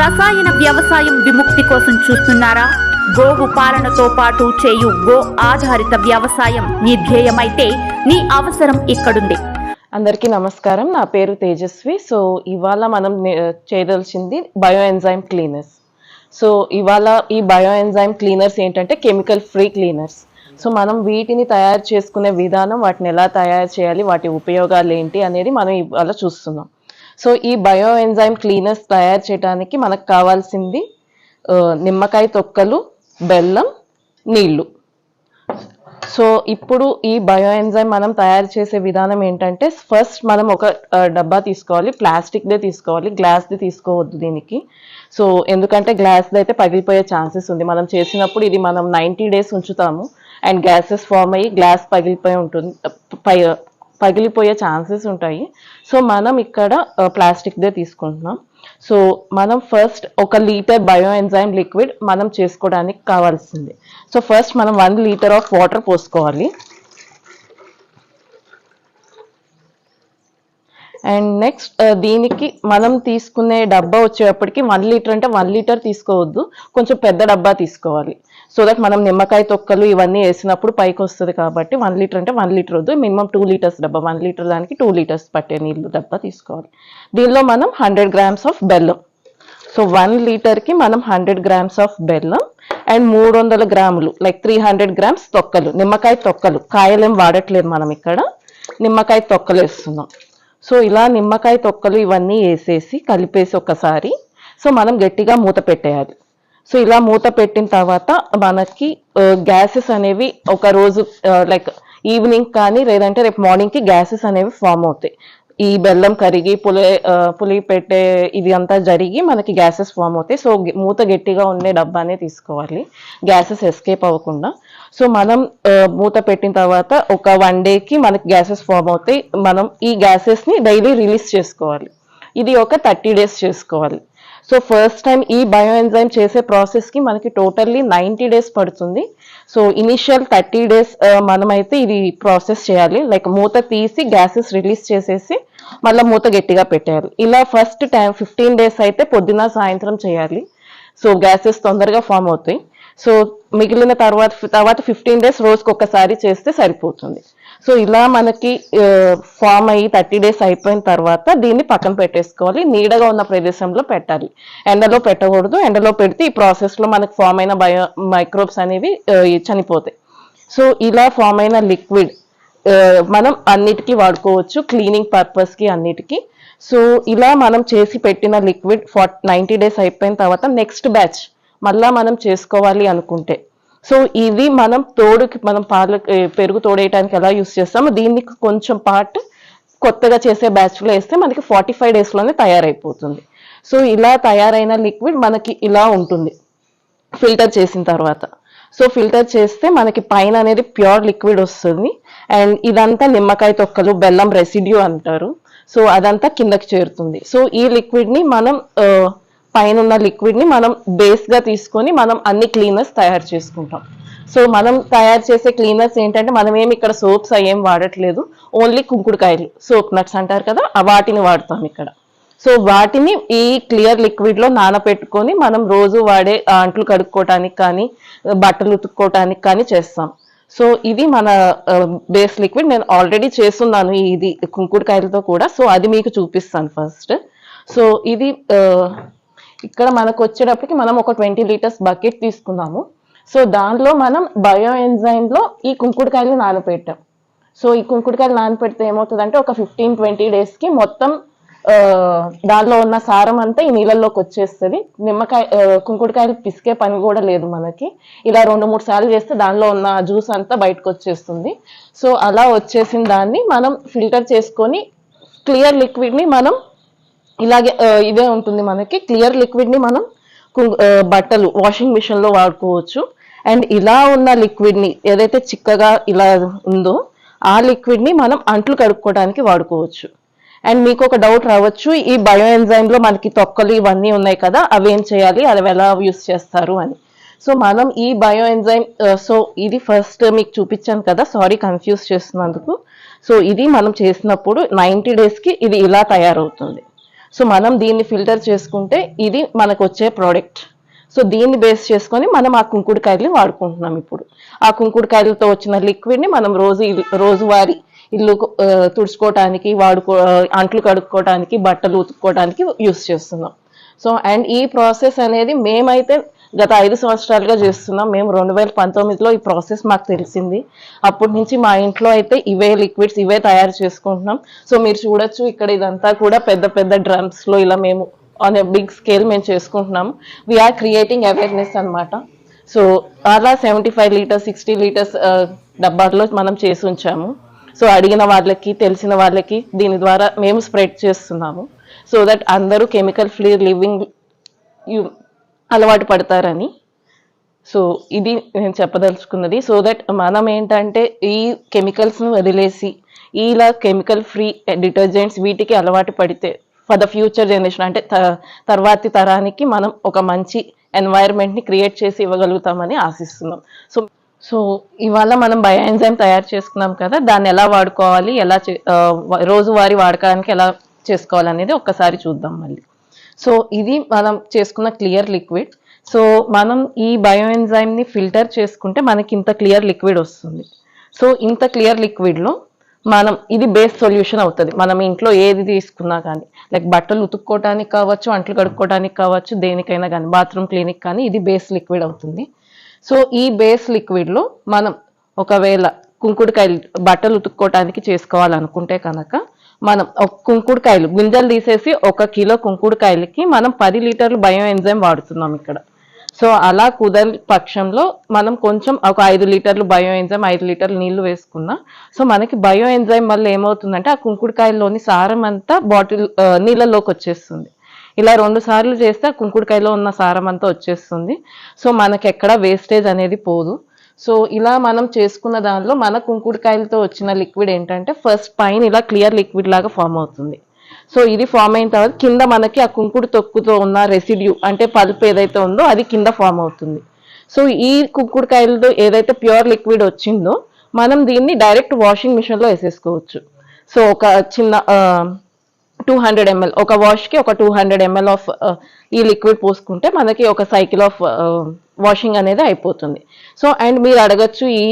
రసాయన వ్యవసాయం విముక్తి కోసం చూస్తున్నారా? గోవు పాలనతో పాటు చేయు గో ఆధారిత వ్యవసాయం నీ ధ్యేయమైతే నీ అవసరం ఇక్కడుంది. అందరికీ నమస్కారం. నా పేరు తేజస్వి. సో ఇవాళ మనం చేయదలిచింది బయో ఎంజైమ్ క్లీనర్స్. సో ఇవాళ ఈ బయో ఎంజైమ్ క్లీనర్స్ ఏంటంటే కెమికల్ ఫ్రీ క్లీనర్స్. సో మనం వీటిని తయారు చేసుకునే విధానం వాటిని ఎలా తయారు చేయాలి వాటి ఉపయోగాలు ఏంటి అనేది మనం ఇవాళ చూస్తున్నాం. సో ఈ బయో ఎంజైమ్ క్లీనర్స్ తయారు చేయడానికి మనకు కావాల్సింది నిమ్మకాయ తొక్కలు బెల్లం నీళ్ళు సో ఇప్పుడు ఈ బయో ఎంజైమ్ మనం తయారు చేసే విధానం ఏంటంటే ఫస్ట్ మనం ఒక డబ్బా తీసుకోవాలి ప్లాస్టిక్దే తీసుకోవాలి గ్లాస్ది తీసుకోవద్దు దీనికి. సో ఎందుకంటే గ్లాస్ది అయితే పగిలిపోయే ఛాన్సెస్ ఉంది. మనం చేసినప్పుడు ఇది మనం నైంటీ డేస్ ఉంచుతాము. అండ్ గ్యాసెస్ ఫామ్ అయ్యి గ్లాస్ పగిలిపోయి ఉంటుంది పై పగిలిపోయే ఛాన్సెస్ ఉంటాయి. సో మనం ఇక్కడ ప్లాస్టిక్దే తీసుకుంటున్నాం. సో మనం ఫస్ట్ ఒక లీటర్ బయో ఎంజైమ్ లిక్విడ్ మనం చేసుకోవడానికి కావాల్సింది. సో ఫస్ట్ మనం వన్ లీటర్ ఆఫ్ వాటర్ పోసుకోవాలి. అండ్ నెక్స్ట్ దీనికి మనం తీసుకునే డబ్బా వచ్చేటప్పటికి వన్ లీటర్ అంటే వన్ లీటర్ తీసుకోవద్దు. కొంచెం పెద్ద డబ్బా తీసుకోవాలి. సో దట్ మనం నిమ్మకాయ తొక్కలు ఇవన్నీ వేసినప్పుడు పైకి వస్తుంది కాబట్టి వన్ లీటర్ అంటే వన్ లీటర్ వద్దు. మినిమం టూ లీటర్స్ డబ్బా. వన్ లీటర్ దానికి టూ లీటర్స్ పట్టే నీళ్ళు డబ్బా తీసుకోవాలి. దీనిలో మనం హండ్రెడ్ గ్రామ్స్ ఆఫ్ బెల్లం. సో వన్ లీటర్కి మనం హండ్రెడ్ గ్రామ్స్ ఆఫ్ బెల్లం అండ్ మూడు వందల గ్రాములు లైక్ త్రీ హండ్రెడ్ గ్రామ్స్ తొక్కలు నిమ్మకాయ తొక్కలు. కాయలేం వాడట్లేదు మనం ఇక్కడ. నిమ్మకాయ తొక్కలు వేస్తున్నాం. సో ఇలా నిమ్మకాయ తొక్కలు ఇవన్నీ వేసేసి కలిపేసి ఒకసారి. సో మనం గట్టిగా మూత పెట్టేయాలి. సో ఇలా మూత పెట్టిన తర్వాత మనకి గ్యాసెస్ అనేవి ఒక రోజు లైక్ ఈవినింగ్ కానీ లేదంటే రేపు మార్నింగ్కి గ్యాసెస్ అనేవి ఫామ్ అవుతాయి. ఈ బెల్లం కరిగి పులి పులి పెట్టే ఇది అంతా జరిగి మనకి గ్యాసెస్ ఫామ్ అవుతాయి. సో మూత గట్టిగా ఉండే డబ్బానే తీసుకోవాలి. గ్యాసెస్ ఎస్కేప్ అవ్వకుండా. సో మనం మూత పెట్టిన తర్వాత ఒక వన్ డేకి మనకి గ్యాసెస్ ఫామ్ అవుతాయి. మనం ఈ గ్యాసెస్ని డైలీ రిలీజ్ చేసుకోవాలి. ఇది ఒక థర్టీ డేస్ చేసుకోవాలి. సో ఫస్ట్ టైం ఈ బయో ఎంజైమ్ చేసే ప్రాసెస్కి మనకి టోటల్లీ నైంటీ డేస్ పడుతుంది. సో ఇనిషియల్ థర్టీ డేస్ మనమైతే ఇది ప్రాసెస్ చేయాలి. లైక్ మూత తీసి గ్యాసెస్ రిలీజ్ చేసేసి మళ్ళీ మూత గట్టిగా పెట్టేయాలి. ఇలా ఫస్ట్ టైం ఫిఫ్టీన్ డేస్ అయితే పొద్దున సాయంత్రం చేయాలి. సో గ్యాసెస్ తొందరగా ఫామ్ అవుతాయి. సో మిగిలిన తర్వాత తర్వాత ఫిఫ్టీన్ డేస్ రోజుకి ఒక్కసారి చేస్తే సరిపోతుంది. సో ఇలా మనకి ఫామ్ అయ్యి థర్టీ డేస్ అయిపోయిన తర్వాత దీన్ని పక్కన పెట్టేసుకోవాలి. నీడగా ఉన్న ప్రదేశంలో పెట్టాలి. ఎండలో పెట్టకూడదు. ఎండలో పెడితే ఈ ప్రాసెస్లో మనకు మనకి ఫామ్ అయిన బయో మైక్రోబ్స్ అనేవి చనిపోతాయి. సో ఇలా ఫామ్ అయిన లిక్విడ్ మనం అన్నిటికీ వాడుకోవచ్చు. క్లీనింగ్ పర్పస్కి అన్నిటికీ. సో ఇలా మనం చేసి పెట్టిన లిక్విడ్ ఫార్ నైంటీ డేస్ అయిపోయిన తర్వాత నెక్స్ట్ బ్యాచ్ మళ్ళా మనం చేసుకోవాలి అనుకుంటే. సో ఇది మనం తోడుకి మనం పాలు పెరుగు తోడేయటానికి ఎలా యూస్ చేస్తామో దీనికి కొంచెం పార్ట్ కొత్తగా చేసే బ్యాచ్లో వేస్తే మనకి ఫార్టీ ఫైవ్ డేస్లోనే తయారైపోతుంది. సో ఇలా తయారైన లిక్విడ్ మనకి ఇలా ఉంటుంది. ఫిల్టర్ చేసిన తర్వాత. సో ఫిల్టర్ చేస్తే మనకి పైన అనేది ప్యూర్ లిక్విడ్ వస్తుంది. అండ్ ఇదంతా నిమ్మకాయ తొక్కలు బెల్లం రెసిడ్యూ అంటారు. సో అదంతా కిందకి చేరుతుంది. సో ఈ లిక్విడ్ని మనం పైన ఉన్న లిక్విడ్ని మనం బేస్గా తీసుకొని మనం అన్ని క్లీనర్స్ తయారు చేసుకుంటాం. సో మనం తయారు చేసే క్లీనర్స్ ఏంటంటే మనం ఏమి ఇక్కడ సోప్స్ అయ్యేం వాడట్లేదు. ఓన్లీ కుంకుడుకాయలు సోప్ నట్స్ అంటారు కదా వాటిని వాడతాం ఇక్కడ. సో వాటిని ఈ క్లియర్ లిక్విడ్లో నానబెట్టుకొని మనం రోజు వాడే అంట్లు కడుక్కోవటానికి కానీ బట్టలు ఉతుక్కోవటానికి కానీ చేస్తాం. సో ఇది మన బేస్ లిక్విడ్ నేను ఆల్రెడీ చేస్తున్నాను ఇది కుంకుడుకాయలతో కూడా. సో అది మీకు చూపిస్తాను ఫస్ట్ సో ఇది ఇక్కడ మనకు వచ్చేటప్పటికి మనం ఒక ట్వంటీ లీటర్స్ బకెట్ తీసుకున్నాము. సో దానిలో మనం బయో ఎంజైమ్లో ఈ కుంకుడుకాయలు నానపెట్టాం. సో ఈ కుంకుడుకాయలు నానపెడితే ఏమవుతుందంటే ఒక ఫిఫ్టీన్ ట్వంటీ డేస్కి మొత్తం దానిలో ఉన్న సారం అంతా ఈ నీళ్ళల్లోకి వచ్చేస్తుంది. నిమ్మకాయ కుంకుడుకాయలు పిసికే పని కూడా లేదు మనకి. ఇలా రెండు మూడు సార్లు చేస్తే దానిలో ఉన్న జ్యూస్ అంతా బయటకు వచ్చేస్తుంది. సో అలా వచ్చేసిన దాన్ని మనం ఫిల్టర్ చేసుకొని క్లియర్ లిక్విడ్ని మనం ఇలాగే ఇదే ఉంటుంది మనకి. క్లియర్ లిక్విడ్ని మనం బట్టలు వాషింగ్ మిషన్లో వాడుకోవచ్చు. అండ్ ఇలా ఉన్న లిక్విడ్ని ఏదైతే చిక్కగా ఇలా ఉందో ఆ లిక్విడ్ని మనం అంట్లు కడుక్కోవడానికి వాడుకోవచ్చు. అండ్ మీకు ఒక డౌట్ రావచ్చు ఈ బయో ఎంజైమ్లో మనకి తొక్కలు ఇవన్నీ ఉన్నాయి కదా అవి ఏం చేయాలి అవి ఎలా యూస్ చేస్తారు అని. సో మనం ఈ బయో ఎంజైమ్ సో ఇది ఫస్ట్ మీకు చూపించాను కదా సారీ కన్ఫ్యూజ్ చేస్తున్నందుకు. సో ఇది మనం చేసినప్పుడు నైంటీ డేస్కి ఇది ఇలా తయారవుతుంది. సో మనం దీన్ని ఫిల్టర్ చేసుకుంటే ఇది మనకు వచ్చే ప్రోడక్ట్. సో దీన్ని బేస్ చేసుకొని మనం ఆ కుంకుడుకాయలు వాడుకుంటున్నాం ఇప్పుడు. ఆ కుంకుడుకాయలతో వచ్చిన లిక్విడ్ని మనం రోజు రోజువారీ ఇల్లు తుడుచుకోవటానికి వాడుకో అంట్లు కడుక్కోవటానికి బట్టలు ఉతుక్కోవటానికి యూస్ చేస్తున్నాం. సో అండ్ ఈ ప్రాసెస్ అనేది మేమైతే గత ఐదు సంవత్సరాలుగా చేస్తున్నాం. మేము రెండు వేల పంతొమ్మిదిలో ఈ ప్రాసెస్ మాకు తెలిసింది. అప్పటి నుంచి మా ఇంట్లో అయితే ఇవే లిక్విడ్స్ ఇవే తయారు చేసుకుంటున్నాం. సో మీరు చూడొచ్చు ఇక్కడ ఇదంతా కూడా పెద్ద పెద్ద డ్రమ్స్లో ఇలా మేము ఆన్ ఎ బిగ్ స్కేల్ మేము చేసుకుంటున్నాము వీఆర్ క్రియేటింగ్ అవేర్నెస్ అన్నమాట. సో అలా seventy five litres sixty litres డబ్బాల్లో మనం చేసి ఉంచాము. సో అడిగిన వాళ్ళకి తెలిసిన వాళ్ళకి దీని ద్వారా మేము స్ప్రెడ్ చేస్తున్నాము. సో దట్ అందరూ కెమికల్ ఫ్రీ లివింగ్ అలవాటు పడతారని. సో ఇది నేను చెప్పదలుచుకున్నది. సో దట్ మనం ఏంటంటే ఈ కెమికల్స్ను వదిలేసి ఇలా కెమికల్ ఫ్రీ డిటర్జెంట్స్ వీటికి అలవాటు పడితే ఫర్ ద ఫ్యూచర్ జనరేషన్ అంటే త- తర్వాతి తరానికి మనం ఒక మంచి ఎన్వైర్న్మెంట్ని క్రియేట్ చేసి ఇవ్వగలుగుతామని ఆశిస్తున్నాం. సో సో ఇవాళ మనం బయో ఎంజైమ్ తయారు చేసుకున్నాం కదా దాన్ని ఎలా వాడుకోవాలి ఎలా చే- రోజువారీ వాడకానికి ఎలా చేసుకోవాలనేది ఒక్కసారి చూద్దాం మళ్ళీ. సో ఇది మనం చేసుకున్న క్లియర్ లిక్విడ్ సో మనం ఈ బయో ఎంజైమ్ని ఫిల్టర్ చేసుకుంటే మనకి ఇంత క్లియర్ లిక్విడ్ వస్తుంది. సో ఇంత క్లియర్ లిక్విడ్లో మనం ఇది బేస్ సొల్యూషన్ అవుతుంది. మనం ఇంట్లో ఏది తీసుకున్నా కానీ లైక్ బట్టలు ఉతుక్కోవడానికి కావచ్చు అంట్లు కడుక్కోవడానికి కావచ్చు దేనికైనా కానీ బాత్రూమ్ క్లీనిక్ కానీ ఇది బేస్ లిక్విడ్ అవుతుంది. సో ఈ బేస్ లిక్విడ్లో మనం ఒకవేళ కుంకుడుకాయలు బట్టలు ఉతుక్కోవటానికి చేసుకోవాలనుకుంటే కనుక మనం కుంకుడుకాయలు గింజలు తీసేసి ఒక కిలో కుంకుడుకాయలకి మనం పది లీటర్లు బయో ఎంజైమ్ వాడుతున్నాం ఇక్కడ. సో అలా కుదర పక్షంలో మనం కొంచెం ఒక ఐదు లీటర్లు బయో ఎంజైమ్ ఐదు లీటర్లు నీళ్ళు వేసుకున్నా సో మనకి బయో ఎంజైమ్ వల్ల ఏమవుతుందంటే ఆ కుంకుడుకాయల్లోని సారం అంతా బాటిల్ నీళ్ళలోకి వచ్చేస్తుంది. ఇలా రెండు సార్లు చేస్తే ఆ కుంకుడుకాయలో ఉన్న సారం అంతా వచ్చేస్తుంది. సో మనకి ఎక్కడ వేస్టేజ్ అనేది పోదు. సో ఇలా మనం చేసుకున్న దానిలో మన కుంకుడుకాయలతో వచ్చిన లిక్విడ్ ఏంటంటే ఫస్ట్ పైన ఇలా క్లియర్ లిక్విడ్ లాగా ఫామ్ అవుతుంది. సో ఇది ఫామ్ అయిన తర్వాత కింద మనకి ఆ కుంకుడు తొక్కుతో ఉన్న రెసిడ్యూ అంటే పల్ప్ ఏదైతే ఉందో అది కింద ఫామ్ అవుతుంది. సో ఈ కుంకుడుకాయలతో ఏదైతే ప్యూర్ లిక్విడ్ వచ్చిందో మనం దీన్ని డైరెక్ట్ వాషింగ్ మిషన్లో వేసేసుకోవచ్చు. సో ఒక చిన్న టూ హండ్రెడ్ ఎంఎల్ ఒక వాష్కి ఒక టూ హండ్రెడ్ ఎంఎల్ ఆఫ్ ఈ లిక్విడ్ పోసుకుంటే మనకి ఒక సైకిల్ ఆఫ్ వాషింగ్ అనేది అయిపోతుంది. సో అండ్ మీరు అడగచ్చు ఈ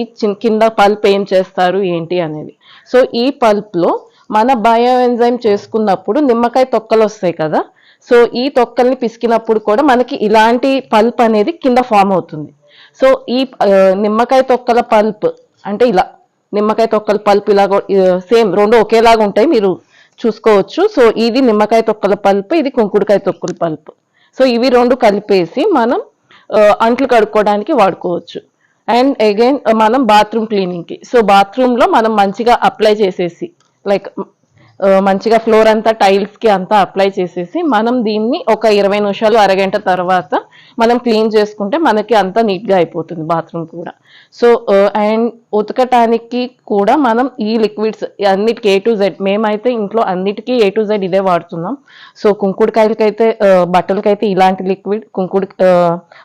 కింద పల్ప్ ఏం చేస్తారు ఏంటి అనేది. సో ఈ పల్ప్లో మన బయో ఎంజైమ్ చేసుకున్నప్పుడు నిమ్మకాయ తొక్కలు వస్తాయి కదా. సో ఈ తొక్కల్ని పిసికినప్పుడు కూడా మనకి ఇలాంటి పల్ప్ అనేది కింద ఫామ్ అవుతుంది. సో ఈ uh, నిమ్మకాయ తొక్కల పల్ప్ అంటే ఇలా నిమ్మకాయ తొక్కల పల్ప్ ఇలాగ సేమ్ రెండు ఒకేలాగా ఉంటాయి మీరు చూసుకోవచ్చు. సో ఇది నిమ్మకాయ తొక్కల పల్పు ఇది కుంకుడుకాయ తొక్కల పల్పు. సో ఇవి రెండు కలిపేసి మనం అంట్లు కడుక్కోవడానికి వాడుకోవచ్చు. అండ్ అగైన్ మనం బాత్రూమ్ క్లీనింగ్కి. సో బాత్రూంలో మనం మంచిగా అప్లై చేసేసి లైక్ మంచిగా ఫ్లోర్ అంతా టైల్స్కి అంతా అప్లై చేసేసి మనం దీన్ని ఒక ఇరవై నిమిషాలు అరగంట తర్వాత మనం క్లీన్ చేసుకుంటే మనకి అంతా నీట్గా అయిపోతుంది బాత్రూమ్ కూడా. సో అండ్ ఉతకటానికి కూడా మనం ఈ లిక్విడ్స్ అన్నిటికి ఏ టు జెడ్ మేమైతే ఇంట్లో అన్నిటికీ ఏ టు జెడ్ ఇదే వాడుతున్నాం. సో కుంకుడుకాయలకైతే బట్టలకైతే ఇలాంటి లిక్విడ్ కుంకుడు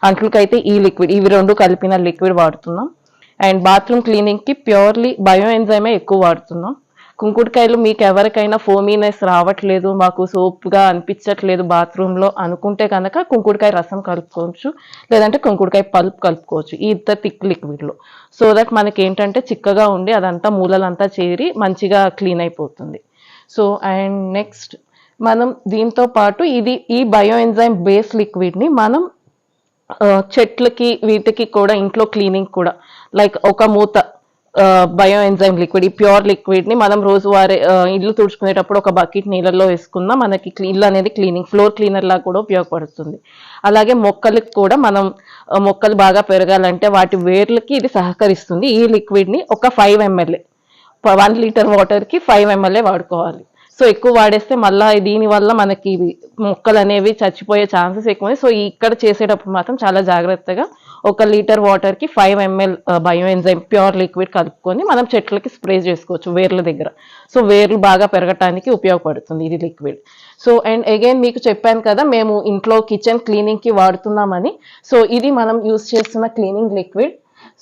అంట్లకైతే ఈ లిక్విడ్ ఇవి రెండు కలిపిన లిక్విడ్ వాడుతున్నాం. అండ్ బాత్రూమ్ క్లీనింగ్కి ప్యూర్లీ బయో ఎంజైమే ఎక్కువ వాడుతున్నాం. కుంకుడుకాయలు మీకు ఎవరికైనా ఫోమీనెస్ రావట్లేదు మాకు సోప్గా అనిపించట్లేదు బాత్రూంలో అనుకుంటే కనుక కుంకుడుకాయ రసం కలుపుకోవచ్చు లేదంటే కుంకుడుకాయ పల్ప్ కలుపుకోవచ్చు ఈ ఇద్దరు థిక్ లిక్విడ్లో. సో దట్ మనకి ఏంటంటే చిక్కగా ఉండి అదంతా మూలలంతా చేరి మంచిగా క్లీన్ అయిపోతుంది. సో అండ్ నెక్స్ట్ మనం దీంతో పాటు ఇది ఈ బయో ఎంజైమ్ బేస్ లిక్విడ్ని మనం చెట్లకి వీటికి కూడా ఇంట్లో క్లీనింగ్ కూడా లైక్ ఒక మూత బయో ఎంజైమ్ లిక్విడ్ ఈ ప్యూర్ లిక్విడ్ని మనం రోజువారీ ఇల్లు తుడుచుకునేటప్పుడు ఒక బకెట్ నీళ్ళల్లో వేసుకున్నా మనకి ఇల్లు అనేది క్లీనింగ్ ఫ్లోర్ క్లీనర్ లాగా కూడా ఉపయోగపడుతుంది. అలాగే మొక్కలకి కూడా మనం మొక్కలు బాగా పెరగాలంటే వాటి వేర్లకి ఇది సహకరిస్తుంది. ఈ లిక్విడ్ని ఒక ఫైవ్ ఎంఎల్ఏ వన్ లీటర్ వాటర్కి ఫైవ్ ఎంఎల్ఏ వాడుకోవాలి. సో ఎక్కువ వాడేస్తే మళ్ళీ దీనివల్ల మనకి మొక్కలు అనేవి చచ్చిపోయే ఛాన్సెస్ ఎక్కువ ఉన్నాయి. సో ఇక్కడ చేసేటప్పుడు మాత్రం చాలా జాగ్రత్తగా ఒక లీటర్ వాటర్కి five ML bio enzyme pure liquid కలుపుకొని మనం చెట్లకి స్ప్రే చేసుకోవచ్చు వేర్ల దగ్గర. సో వేర్లు బాగా పెరగటానికి ఉపయోగపడుతుంది ఇది లిక్విడ్ సో అండ్ అగైన్ మీకు చెప్పాను కదా మేము ఇంట్లో కిచెన్ క్లీనింగ్కి వాడుతున్నామని. సో ఇది మనం యూస్ చేస్తున్న క్లీనింగ్ లిక్విడ్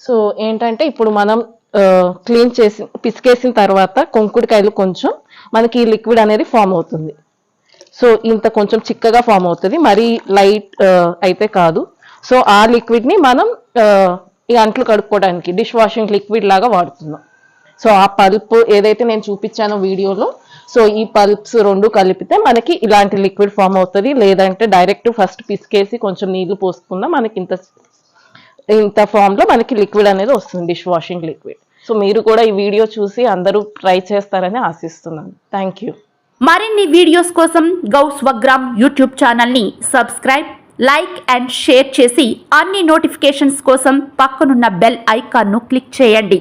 సో ఏంటంటే ఇప్పుడు మనం uh, క్లీన్ చేసి పిసికేసిన తర్వాత కొంకుడికాయలు కొంచెం మనకి ఈ లిక్విడ్ అనేది ఫామ్ అవుతుంది. సో ఇంత కొంచెం చిక్కగా ఫామ్ అవుతుంది. మరీ లైట్ uh, అయితే కాదు. సో ఆ లిక్విడ్ని మనం ఈ అంట్లు కడుక్కోవడానికి డిష్ వాషింగ్ లిక్విడ్ లాగా వాడుతున్నాం. సో ఆ పల్ప్ ఏదైతే నేను చూపించానో వీడియోలో సో ఈ పల్ప్స్ రెండు కలిపితే మనకి ఇలాంటి లిక్విడ్ ఫామ్ అవుతుంది. లేదంటే డైరెక్ట్ ఫస్ట్ పిసికేసి కొంచెం నీళ్ళు పోసుకున్నా మనకి ఇంత ఇంత ఫామ్లో మనకి లిక్విడ్ అనేది వస్తుంది డిష్ వాషింగ్ లిక్విడ్ సో మీరు కూడా ఈ వీడియో చూసి అందరూ ట్రై చేస్తారని ఆశిస్తున్నాను. థ్యాంక్ యూ మరిన్ని వీడియోస్ కోసం గౌ స్వగ్రామ్ యూట్యూబ్ ఛానల్ని సబ్స్క్రైబ్ లైక్ అండ్ షేర్ చేసి అన్ని నోటిఫికేషన్స్ కోసం పక్కనున్న బెల్ ఐకాన్ను క్లిక్ చేయండి.